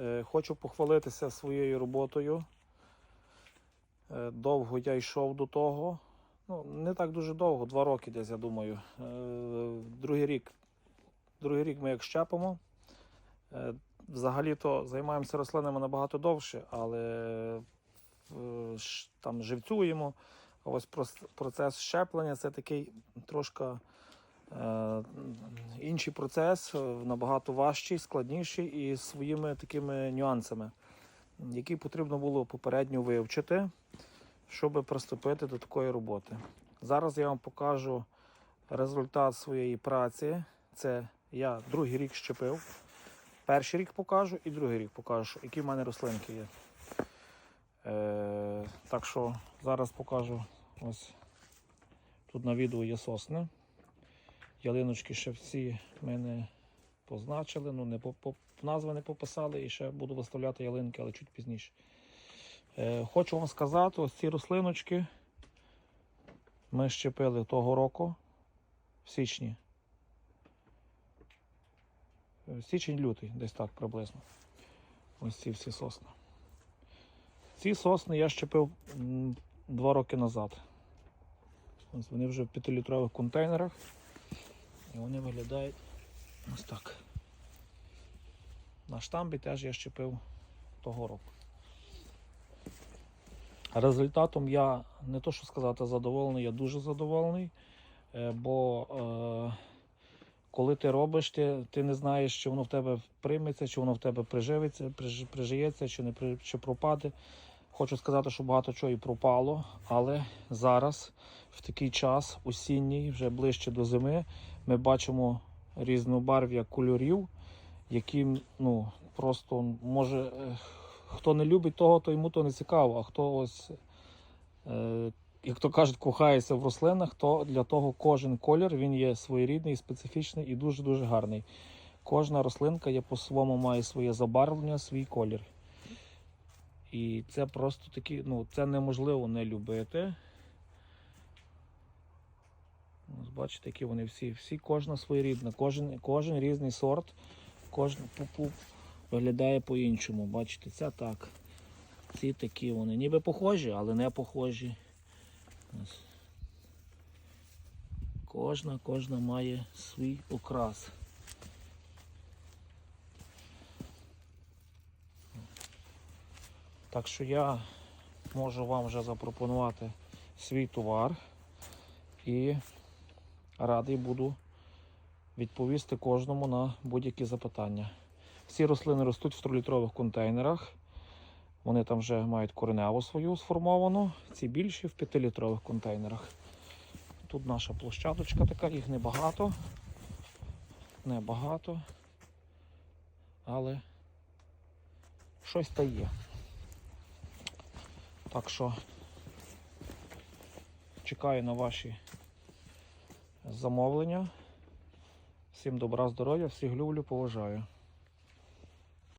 Е, Хочу похвалитися своєю роботою. Е, Довго я йшов до того. Ну, не так дуже довго, два роки десь, я думаю. Е, Другий рік, другий рік ми як щепимо. Взагалі-то займаємося рослинами набагато довше, але там живцюємо. Ось процес щеплення це такий трошки інший процес, е, набагато важчий, складніший і з своїми такими нюансами, які потрібно було попередньо вивчити, щоб приступити до такої роботи. Зараз я вам покажу результат своєї праці. Це я другий рік щепив. Перший рік покажу і другий рік покажу, які в мене рослинки є. Е, так що зараз покажу ось тут на відео є сосни. Ялиночки ще всі ми позначили, ну не по, по, назви не пописали і ще буду виставляти ялинки, але чуть пізніше. Е, хочу вам сказати, ось ці рослиночки ми щепили того року в січні. Е, Січень-лютий, десь так приблизно. Ось ці всі сосни. Ці сосни я щепив два роки назад. Ось вони вже в 5-літрових контейнерах. Вони виглядають ось так. На штамбі теж я щепив того року. Результатом я не то що сказати задоволений, я дуже задоволений. Е, Бо е, коли ти робиш, ти, ти не знаєш, чи воно в тебе прийметься, чи воно в тебе приживеться, приж- прижиється, чи не чи пропаде. Хочу сказати, що багато чого і пропало, але зараз, в такий час, осінній, вже ближче до зими, ми бачимо різнобарв'я кольорів, які ну, просто може е, хто не любить того, то йому то не цікаво, а хто ось, е, як то кажуть, кохається в рослинах, то для того кожен колір він є своєрідний, специфічний і дуже-дуже гарний. Кожна рослинка є по-своєму має своє забарвлення, свій колір. І це просто такі, ну, це неможливо не любити. Ось бачите, які вони всі, всі кожна своєрідна, кожен, кожен різний сорт, кожен пупу виглядає по-іншому. Бачите, це так. Ці такі вони ніби похожі, але не похожі. Ось. Кожна, кожна має свій окрас. Так що я можу вам вже запропонувати свій товар і радий буду відповісти кожному на будь-які запитання. Всі рослини ростуть в 3-літрових контейнерах. Вони там вже мають кореневу свою сформовану. Ці більші в 5-літрових контейнерах. Тут наша площадочка така, їх небагато. Небагато. Але щось та є. Так що чекаю на ваші замовлення. Всім добра, здоров'я, всіх люблю, поважаю.